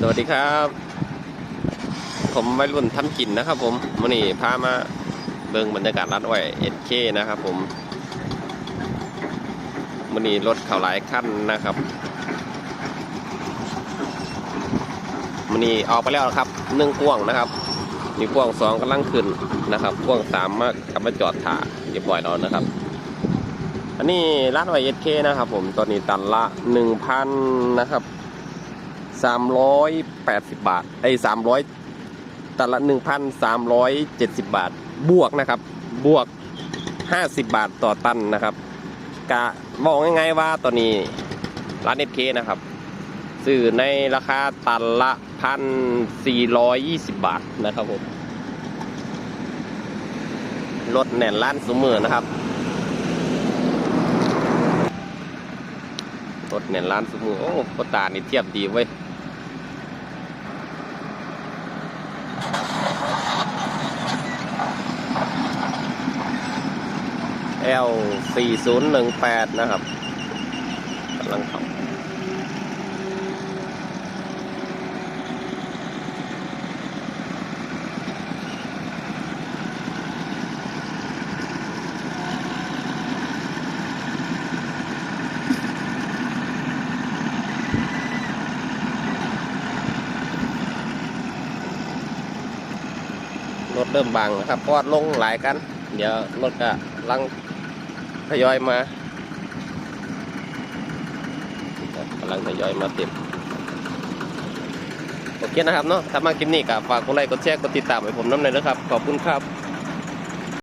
สวัสดีครับ ผมวัยรุ่นทำกินนะครับ ผมมื่อนี้พามาเบิ่งบรรยากาศร้านอ้อยเอ็ดเคนะครับ ผมมื่อนี้รถเข่าหลายขั้นนะครับมื่อนี้ออกไปแล้วครับหนึ่งพ่วงนะครับ มีพ่วงสองกำลังขึ้นนะครับพ่วงสามมากลับมาจอดถ่าเรียบร้อยแล้วนะครับ อันนี้ร้านอ้อยเอ็ดเคนะครับ ผมตอนนี้ตันละหนึ่งพันนะครับ สามร้อยแปดสิบบาทไอ้สามร้อยตันละหนึ่งพันสามร้อยเจ็ดสิบบาท บวกนะครับ บวกห้าสิบบาทต่อตันนะครับกะบอกง่ายๆว่าตอนนี้ร้านเอฟเคนะครับ ซื้อในราคาตันละพันสี่ร้อยยี่สิบบาทนะครับผมรถแน่นล้านสมือนะครับรถแน่นล้านสมือโอ้ก็ตานี่เทียบดีเว้ย L 4018 นะครับกำลังข้าๆรถเริ่มบางนะครับเพราะว่าลงหลายกัน เดี๋ยวรถก็ลัง ทยอยมากำลังทยอยมาเต็มโอเคนะครับเนาะถ้ามาคลิปนี้ก็ฝากกดไลค์กดแชร์กดติดตามให้ผมน้ำหน่อยนะครับ ขอบคุณครับ